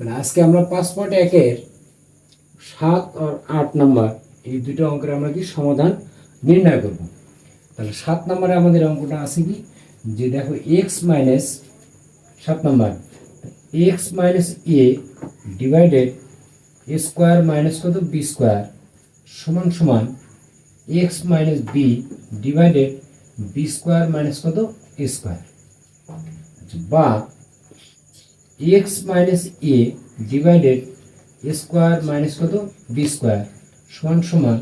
মানে আজকে আমরা পাঁচ পয়েন্ট একের সাত আর আট নাম্বার, এই দুটো অঙ্কের আমরা কি সমাধান নির্ণয় করব? তাহলে সাত নম্বরে আমাদের অঙ্কটা আছে কি? যে দেখো এক্স মাইনাস সাত number X minus A divided A square minus কত? বি স্কোয়ার সমান সমান X minus B divided B square minus কত? এ স্কোয়ার বা X minus A divided square minus কত? বি স্কোয়ার সমান সমান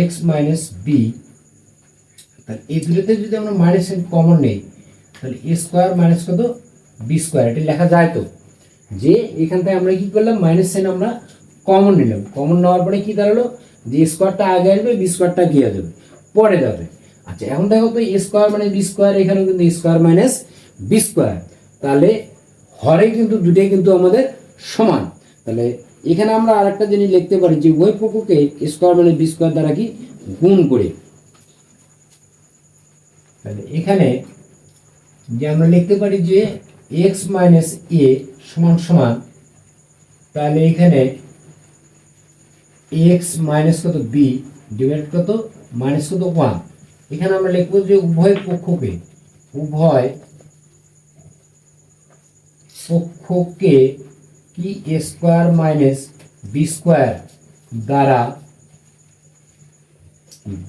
এক্স মাইনাস বি তাহলে এই দুটোতে যদি আমরা মাইনাস কমন নেই, তাহলে এ স্কোয়ার মাইনাস কত? বি স্কোয়ার এটা লেখা যায় তো। যে এখান থেকে আমরা কি করলাম? মাইনাস সাইন আমরা কমন নিলাম। কমন নেওয়ার পরে কি দাঁড়াল? যে স্কোয়ারটা আগে আসবে বি স্কোয়ারটা গিয়ে যাবে পরে যাবে। আচ্ছা এখন দেখো তো এ স্কোয়ার মানে বি স্কোয়ার এখানেও কিন্তু স্কোয়ার মাইনাস বি স্কোয়ার তাহলে হরে কিন্তু দুটোই কিন্তু আমাদের সমান। তাহলে এখানে আমরা আরেকটা জিনিস লিখতে পারি যে ওই পক্ষকে স্কোয়ার মানে বি স্কোয়ার দ্বারা কি? গুণ করে। তাহলে এখানে যে আমরা লিখতে পারি যে এক্স মাইনাস এ সমান সমান, তাহলে এখানে এক্স মাইনাস কত বি ডিভাইড কত? মাইনাস কত ওয়ান এখানে আমরা লিখব যে উভয় পক্ষকে, উভয় পক্ষকে কি স্কোয়ার মাইনাস বি স্কোয়ার দ্বারা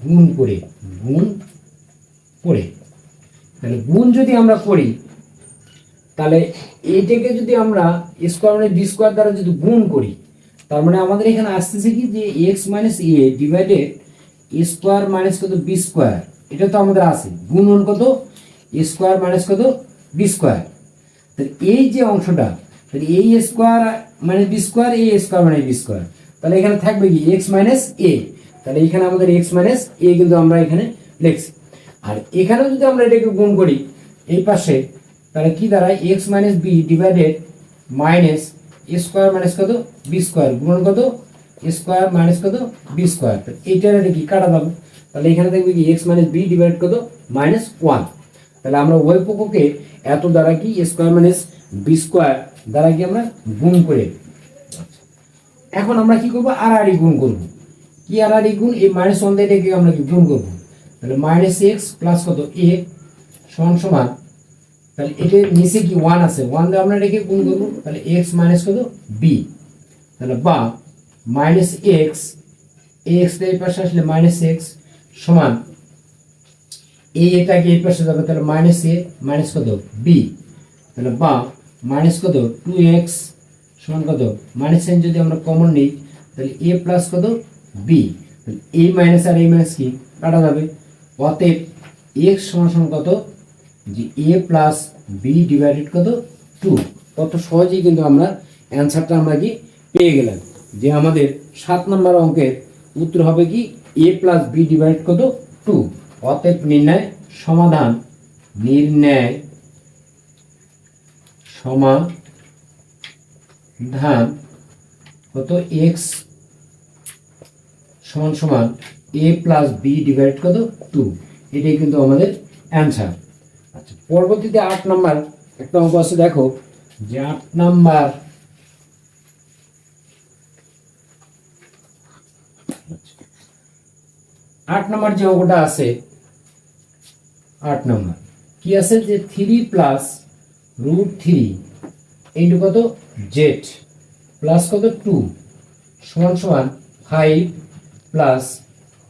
গুণ করে গুণ করে। তাহলে গুণ যদি আমরা করি, তাহলে এইটাকে যদি আমরা স্কোয়ার মানে বি স্কোয়ার দ্বারা যদি গুণ করি, তার মানে আমাদের এখানে আসতেছে কি যে X minus A divided square minus কত বি স্কোয়ার? এটা তো আমাদের আছে। গুণন কত? স্কোয়ার মাইনাস কত? B square. তাহলে এই যে অংশটা, তাহলে এই স্কোয়ার মানে বি স্কোয়ার এই স্কোয়ার মানে বি স্কোয়ার তাহলে এখানে থাকবে কি? এক্স মাইনাস এ তাহলে এখানে আমাদের এক্স মাইনাস এ কিন্তু আমরা এখানে লিখছি। আর এখানেও যদি আমরা এটাকে গুণ করি, এই পাশে, তাহলে কি দাঁড়ায়? X minus B divided minus square minus কত? বি স্কোয়ার গুণ কত? স্কোয়ার মাইনাস কত? বি স্কোয়ার এইটার এটা কি কাটা যাবে তাহলে এখানে দেখবে কি? এক্স মাইনাস বি ডিভাইড কত? মাইনাস ওয়ান তাহলে আমরা উভয় পক্ষকে এত দ্বারা কি স্কোয়ার মাইনাস বি স্কোয়ার দ্বারা কি আমরা গুণ করে এখন আমরা কি করব? আর আর গুণ করব। কি আর আর গুণ? এই মাইনাস ওয়ান দিয়ে আমরা কি গুণ করব? তাহলে মাইনাস এক্স প্লাস কত? এ সমান সমান, তাহলে এটার নিচে কি ওয়ান আছে? ওয়ান দিয়ে আমরা এটাকে গুণ করব। তাহলে এক্স মাইনাস কত? বি তাহলে বা মাইনাস এক্স এক্স এই পাশে আসলে মাইনাস এক্স সমান এই এটাকে এই পাশে যাবে, তাহলে মাইনাস এ মাইনাস কত? বি তাহলে বা মাইনাস কত? টু এক্স সমান কত? মাইনাস সাইন যদি আমরা কমন নিই, তাহলে এ প্লাস কত? বি এ মাইনাস আর এ মাইনাস কি? কাটা যাবে। অতএব এক্স সমান সমান কত? যে এ প্লাস বি ডিভাইডেড কত? টু কত সহজেই কিন্তু আমরা অ্যান্সারটা আমরা কি পেয়ে গেলাম। যে আমাদের সাত নম্বর অঙ্কের উত্তর হবে কি? এ প্লাস বি ডিভাইড কত? টু অতএব নির্ণয়, সমাধান নির্ণয়, সমাধান কত এক্স সমান সমান এ প্লাস বি ডিভাইড কত টু এটাই কিন্তু আমাদের অ্যান্সার আচ্ছা পরবর্তীতে আট নাম্বার একটা অঙ্ক আছে দেখো। যে আট নাম্বার আট নাম্বার যে অঙ্কটা আছে, আট নাম্বার। কি আছে? যে থ্রি প্লাস রুট থ্রি এইটু কত? জেড প্লাস কত? টু সমান সমান ফাইভ প্লাস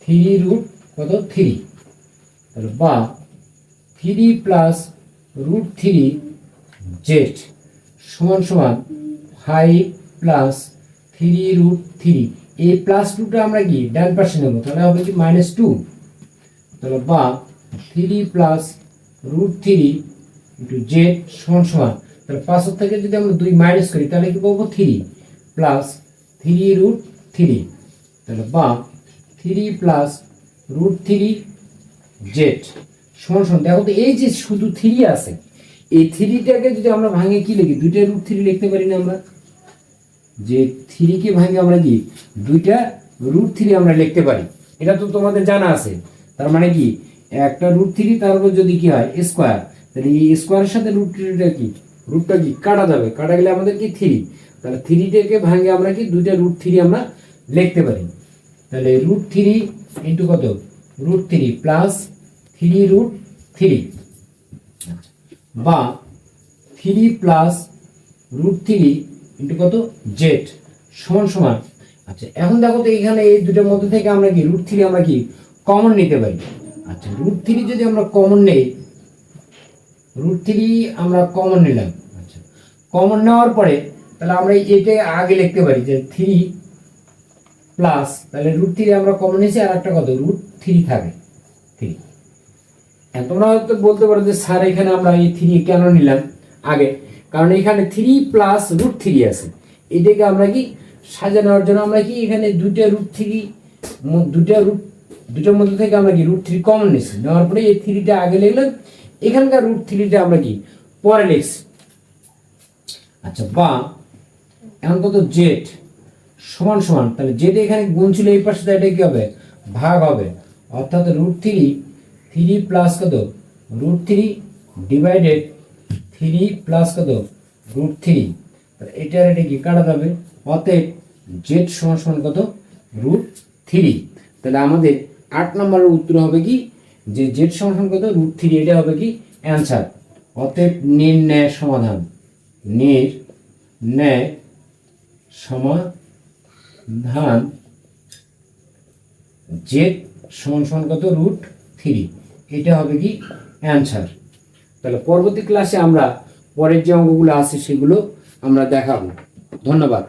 থ্রি রুট কত? থ্রি তাহলে বা three plus root three Z সমান সমান five plus three root three এই প্লাস টুটা আমরা কি? ডান পাশে নেব। তাহলে হবে কি মাইনাস টু তাহলে বা three plus root three into Z সমান সমান। তাহলে পাঁচশো থেকে যদি আমরা দুই মাইনাস করি, তাহলে কি পাবো? Three plus three root three তাহলে বা three plus root three Z সমান সমান। দেখো তো এই যে শুধু থ্রি আছে, এই থ্রিটাকে যদি আমরা ভাঙে কি লিখি? দুইটা রুট থ্রি লিখতে পারি না আমরা। যে থ্রিকে ভাঙে আমরা কি? দুইটা রুট থ্রি আমরা লিখতে পারি। এটা তো তোমাদের জানা আছে। তার মানে কি? একটা রুট থ্রি তার উপর যদি কি হয়? স্কোয়ার তাহলে এই স্কোয়ারের সাথে রুট থ্রিটা কি? রুটটা কি? কাটা যাবে। কাটা গেলে আমাদের কি থ্রি তাহলে থ্রিটাকে ভাঙে আমরা কি? দুইটা রুট থ্রি আমরা লিখতে পারি। তাহলে রুট থ্রি ইন্টু কত? Root three plus three root three বা three plus root three into কত? জেড সমান সমান। আচ্ছা এখন দেখো তো এখানে এই দুটোর মধ্যে থেকে আমরা কি রুট থ্রি আমরা কি কমন নিতে পারি? আচ্ছা রুট থ্রি যদি আমরা কমন নেই রুট থ্রি আমরা কমন নিলাম। আচ্ছা কমন নেওয়ার পরে তাহলে আমরা এটা আগে লিখতে পারি যে থ্রি প্লাস তাহলে রুট থ্রি আমরা কমন নিয়েছি, আর একটা কত? রুট থ্রি থাকে থ্রি তোমরা হয়তো বলতে পারো যে স্যার এখানে আমরা এই থ্রি কেন নিলাম? আগে কারণ এখানে থ্রি প্লাস রুট থ্রি আছে। এটাকে আমরা কি সাজানোর জন্য আমরা কি এখানে দুইটা রুট থ্রি দুটা রুট দুটোর মধ্যে থেকে আমরা কি রুট থ্রি কমন নিচ্ছি নেওয়ার পরে এই থ্রিটা আগে লিখলাম এখানকার রুট থ্রিটা আমরা কি পরে লিখছি। আচ্ছা বা, এখন কত জেড সমান সমান, তাহলে জেড এখানে গুণ ছিল এই পাশে এটা কি হবে? ভাগ হবে। অর্থাৎ রুট থ্রি থ্রি প্লাস কত? Root three divided three plus কত? Root three. এটার এটা কি? কাটা যাবে। অতএব জেড সমান সমান কত? Root three. তাহলে আমাদের আট নম্বরের উত্তর হবে কি? যে জেড সমান কত? Root three. এটা হবে কি? অ্যান্সার। অতএব নির্ণয় সমাধান। নির ন্যায় সমাধান জেড সমান সমান কত? Root three. এটা হবে কি? অ্যান্সার। তাহলে পরবর্তী ক্লাসে আমরা পরের যে অঙ্গগুলো আছে সেগুলো আমরা দেখাবো ধন্যবাদ.